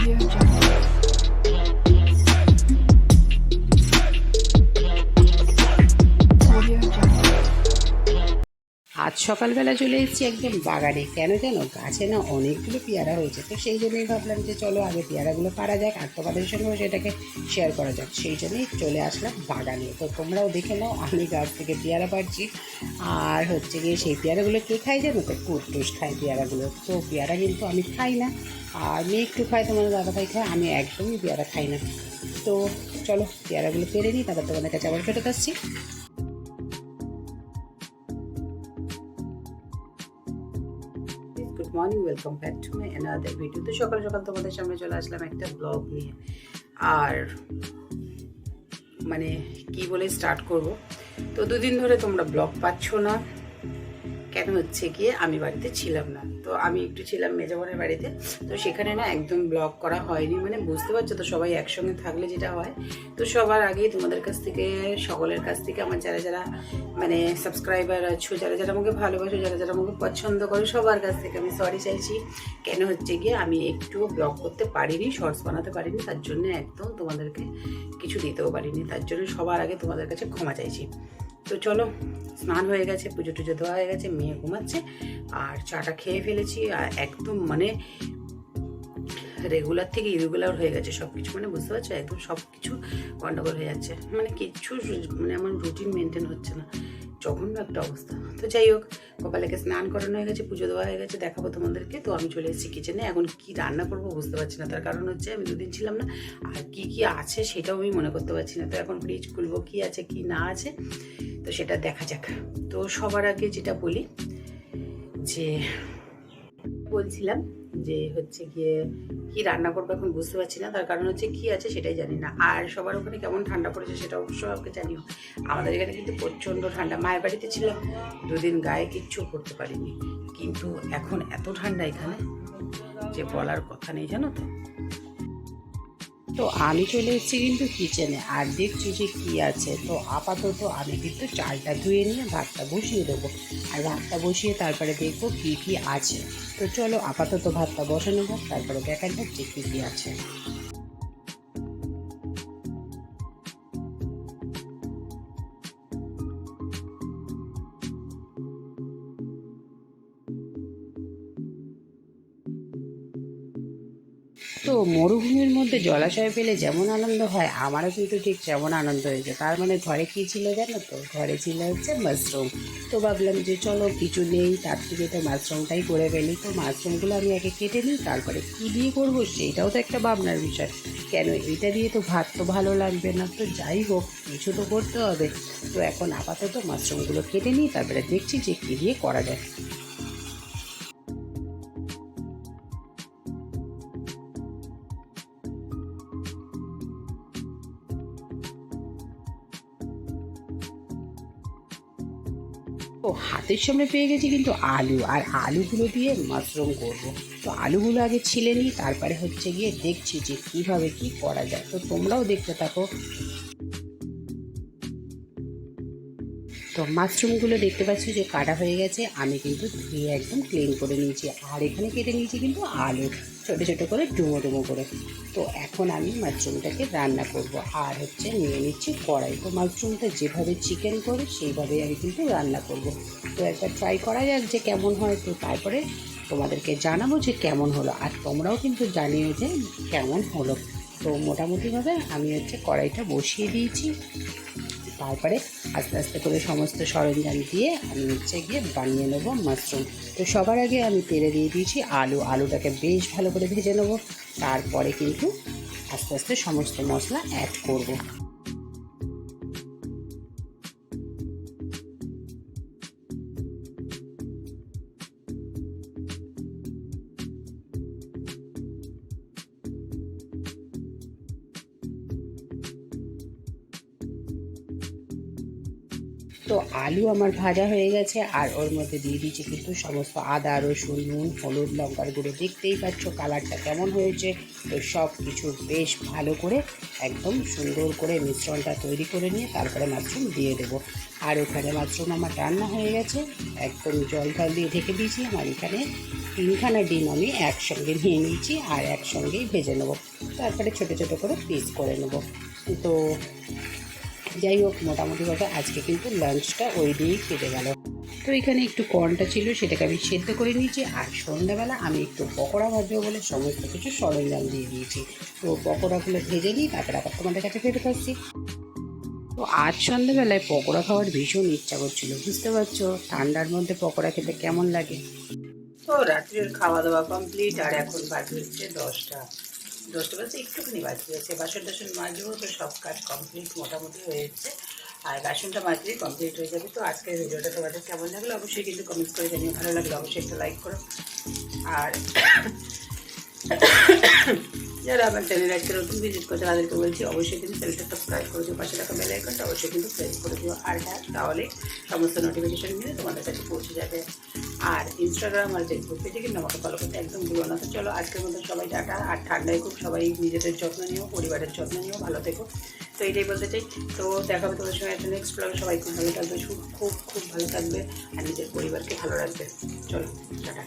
Audio Jungle. সকালবেলা চলে এসেছি একদম বাগানে। কেন জানো? গাছে না অনেকগুলো পেয়ারা হয়েছে তো সেই জন্যই ভাবলাম যে চলো আগে পেয়ারাগুলো পারা যাক আর তোমাদের সঙ্গেও সেটাকে শেয়ার করা যাক। সেই জন্যই চলে আসলাম বাগানে। তো তোমরাও দেখে নাও, আমি গাছ থেকে পেয়ারা পাচ্ছি। আর হচ্ছে গিয়ে সেই পেয়ারাগুলো কে খাই জানো তো? কুটটুস খাই পেয়ারাগুলো। তো পেয়ারা কিন্তু আমি খাই না। আর মেয়ে একটু খায়, তোমার দাদা ভাই খায়, আমি একদমই পেয়ারা খাই না। তো চলো, পেয়ারাগুলো পেরে নিই, তারপর তোমাদের কাছে আবার ফেরত আসছি। Morning welcome back to my another video তো সকাল সকাল তোমাদের সামনে চলে আসলাম একটা ব্লগ নিয়ে। আর মানে কি বলে স্টার্ট করব? তো দুদিন ধরে তোমরা ব্লগ পাচ্ছ না। কেন হচ্ছে গিয়ে আমি বাড়িতে ছিলাম না। তো আমি একটু ছিলাম মেজাবনের বাড়িতে। তো সেখানে না একদম ব্লগ করা হয়নি। মানে বুঝতে পারছ তো সবাই একসঙ্গে থাকলে যেটা হয়। তো সবার আগেই তোমাদের কাছ থেকে, সকলের কাছ থেকে আমার যারা যারা মানে সাবস্ক্রাইবার আছো, যারা যারা আমাকে ভালোবাসো, যারা যারা আমাকে পছন্দ করো, সবার কাছ থেকে আমি সরি চাইছি। কেন হচ্ছে গিয়ে আমি একটুও ব্লগ করতে পারিনি শর্টস বানাতে পারিনি, তার জন্য একদম তোমাদেরকে কিছু দিতেও পারিনি। তার জন্য সবার আগে তোমাদের কাছে ক্ষমা চাইছি। তো চলো, স্নান হয়ে গেছে, পুজো টুজো দেওয়া হয়ে গেছে, মেয়ে ঘুমাচ্ছে, আর চাটা খেয়ে ফেলেছি, আর একদম মানে রেগুলার থেকে ইরেগুলার হয়ে গেছে সব কিছু মানে বুঝতে পারছ? একদম সব কিছু গন্ডগোল হয়ে যাচ্ছে। মানে কিছু মানে আমার রুটিন মেনটেন হচ্ছে না। জঘন্য একটা অবস্থা। তো যাই হোক, কপালেকে স্নান করানো হয়ে গেছে, পুজো দেওয়া হয়ে গেছে, দেখাবো তোমাদেরকে। তো আমি চলে এসেছি কিচেনে এখন কি রান্না করব বুঝতে পারছি না। তার কারণ হচ্ছে আমি দুদিন ছিলাম না। আর কি কি আছে সেটাও আমি মনে করতে পারছি না। তো এখন ফ্রিজ খুলবো, কি আছে, কি না আছে, তো সেটা দেখা যাক। তো সবার আগে যেটা বলি যে বলছিলাম যে হচ্ছে গিয়ে কি রান্না করব এখন বুঝতে পারছি না। তার কারণ হচ্ছে কি আছে সেটাই জানি না। আর সবার ওখানে কেমন ঠান্ডা পড়েছে সেটা অবশ্যই আমাকে জানিও আমাদের এখানে কিন্তু প্রচণ্ড ঠান্ডা। মায়ের বাড়িতে ছিলাম, দুদিন গায়ে কিচ্ছু করতে পারিনি। কিন্তু এখন এত ঠান্ডা এখানে যে বলার কথা নেই, জানো তো? তো আমি চলে এসেছি কিন্তু কিচেনে আর দেখছি যে কী আছে। তো আপাতত আমি কিন্তু চালটা ধুয়ে নিয়ে ভাতটা বসিয়ে দেবো। আর ভাতটা বসিয়ে তারপরে দেখব কী কী আছে। তো চলো আপাতত ভাতটা বসে নেব। তারপরে দেখা যাক যে কী কী আছে। তো মরুভূমির মধ্যে জলাশয় পেলে যেমন আনন্দ হয়, আমারও কিন্তু ঠিক যেমন আনন্দ হয়েছে। তার মানে ঘরে কি ছিল জানো তো? ঘরে ছিল হচ্ছে মাশরুম তো ভাবলাম যে চলো কিছু নেই, তার থেকে তো মাশরুমটাই করে ফেলি। তো মাশরুমগুলো আমি আগে কেটে নিই, তারপরে কী দিয়ে করব সেইটাও তো একটা ভাবনার বিষয়। কেন এটা দিয়ে তো ভাত তো ভালো লাগবে না? তো যাই হোক, কিছু তো করতে হবে। তো এখন আপাতত মাশরুমগুলো কেটে নিই, তারপরে দেখছি যে কী দিয়ে করা যায়। হাতের সামনে পেয়ে গেছি কিন্তু আলু, আর আলুগুলো দিয়ে মাশরুম করব। তো আলুগুলো আগে ছিলেনি তারপরে হচ্ছে গিয়ে দেখছি যে কীভাবে কি করা যায়। তো তোমরাও দেখতে থাকো। তো মাশরুমগুলো দেখতে পাচ্ছি যে কাটা হয়ে গেছে। আমি কিন্তু ধুয়ে একদম ক্লিন করে নিয়েছি। আর এখানে কেটে নিয়েছি কিন্তু আলু, ছোটো ছোটো করে, ডুমো ডুমো করে। তো এখন আমি মাশরুমটাকে রান্না করব। আর হচ্ছে নিয়ে নিচ্ছি কড়াই। তো মাশরুমটা যেভাবে চিকেন করে সেইভাবে আমি কিন্তু রান্না করব। তো একবার ট্রাই করা যাক যে কেমন হয়। তো তারপরে তোমাদেরকে জানাব যে কেমন হলো। আর তোমরাও কিন্তু জানিও যে কেমন হলো। তো মোটামুটিভাবে আমি হচ্ছে কড়াইটা বসিয়ে দিয়েছি। তারপরে আস্তে আস্তে করে সমস্ত সরঞ্জাম দিয়ে আমি হচ্ছে গিয়ে বানিয়ে নেব মাশরুম। তো সবার আগে আমি তেলে দিয়ে দিয়েছি আলু। আলুটাকে বেশ ভালো করে ভেজে নেব। তারপরে কিন্তু আস্তে আস্তে সমস্ত মশলা অ্যাড করব। তো আলু আমার ভাজা হয়ে গেছে, আর ওর মধ্যে দিয়ে দিয়েছি কিন্তু সমস্ত আদা, রসুন, নুন, হলুদ, লঙ্কার গুঁড়ো, দেখতেই পাচ্ছ কালারটা কেমন হয়েছে। তো সব কিছু বেশ ভালো করে একদম সুন্দর করে মিশ্রণটা তৈরি করে নিয়ে তারপরে মাশরুম দিয়ে দেবো। আর ওখানে মাশরুম আমার রান্না হয়ে গেছে, একদম জল ফল দিয়ে ঢেকে দিয়েছি আমার এখানে তিনখানা ডিম আমি একসঙ্গে নিয়ে নিয়েছি আর একসঙ্গেই ভেজে নেব। তারপরে ছোটো ছোটো করে পিস করে নেব। তো যাই হোক, মোটামুটি মোটামুটিভাবে আজকে কিন্তু লাঞ্চটা ওই দিয়েই কেটে গেল। তো এখানে একটু কর্নটা ছিল, সেটাকে আমি সেদ্ধ করে নিয়েছি, আর সন্ধ্যাবেলা আমি একটু পকোড়া ভাজবো বলে সমস্ত কিছু সরঞ্জাম দিয়ে দিয়েছি। তো পকোড়াগুলো ভেজে নিই তারপরে আবার তোমাদের কাছে ফেরত আসছি। তো আজ সন্ধ্যেবেলায় পকোড়া খাওয়ার ভীষণ ইচ্ছা করছিল, বুঝতে পারছ? ঠান্ডার মধ্যে পকোড়া খেতে কেমন লাগে? তো রাত্রের খাওয়া দাওয়া কমপ্লিট আর এখন বাজে হচ্ছে দশটা। দশটা বাজে একটুখানি বাকি আছে। বাসন টাসন মাজবো তো সব কাজ কমপ্লিট মোটামুটি হয়েছে। আর বাসনটা মাজলেই কমপ্লিট হয়ে যাবে। তো আজকের ভিডিওটা তোমাদের কেমন লাগল অবশ্যই কিন্তু কমেন্ট করে জানিয়ে ভালো লাগল অবশ্যই একটা লাইক করো। আর যারা আমার চ্যানেল আজকে নতুন ভিজিট করছে, তাদেরকে বলছি অবশ্যই কিন্তু চ্যানেলটা সাবস্ক্রাইব করে দিও, পাশে থাকা বেল আইকনটা অবশ্যই কিন্তু প্রেস করে দিও। আর হ্যাঁ তাহলে সমস্ত নোটিফিকেশন মিলে তোমাদের কাছে পৌঁছে যাবে। আর ইনস্টাগ্রাম আর ফেসবুক পেজে কিন্তু আমাকে ফলো করতে একদম ভুলো না। তো চলো, আজকের মতো সবাই টাটা, আর ঠান্ডায় খুব সবাই নিজেদের যত্ন নিও, পরিবারের যত্ন নিও, ভালো থেকো। তো এটাই বলতে চাই, তো দেখা হবে তোমাদের সঙ্গে একটা নেক্সট ব্লগে সবাই খুব ভালো থাকবে খুব খুব খুব ভালো থাকবে, আর নিজের পরিবারকে ভালো রাখবে। চলো, টাটা।